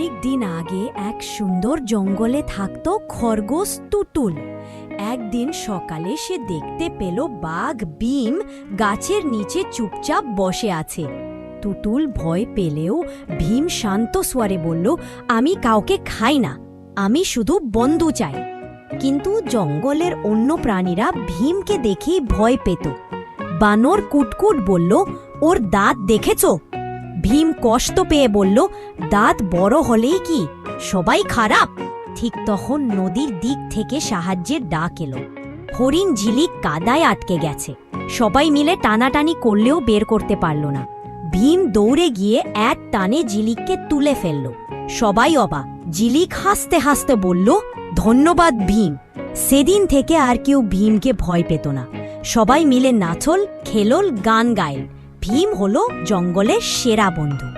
অনেক দিন আগে এক সুন্দর জঙ্গলে থাকত খরগোশ তুতুল। একদিন সকালে সে দেখতে পেল বাঘ ভীম গাছের নিচে চুপচাপ বসে আছে। তুতুল ভয় পেলেও ভীম শান্ত স্বরে বলল, আমি কাউকে খাই না, আমি শুধু বন্ধু চাই। কিন্তু জঙ্গলের অন্য প্রাণীরা ভীমকে দেখেই ভয় পেত। বানর কুটকুট বলল, ওর দাঁত দেখেছ? ভীম কষ্ট পেয়ে বলল, দাঁত বড় হলেই কি? সবাই খারাপ? ঠিক তখন নদীর দিক থেকে সাহায্যের ডাক এলো। হরিণ ঝিলিক কাদায় আটকে গেছে। সবাই মিলে টানাটানি করলেও বের করতে পারল না। ভীম দৌড়ে গিয়ে এক টানে ঝিলিককে তুলে ফেলল। সবাই অবাক। ঝিলিক হাসতে হাসতে বলল, ধন্যবাদ ভীম। সেদিন থেকে আর কেউ ভীমকে ভয় পেত না। সবাই মিলে নাচল, খেলল, গান গাইল। ভীম হলো জঙ্গলের সেরা বন্ধু।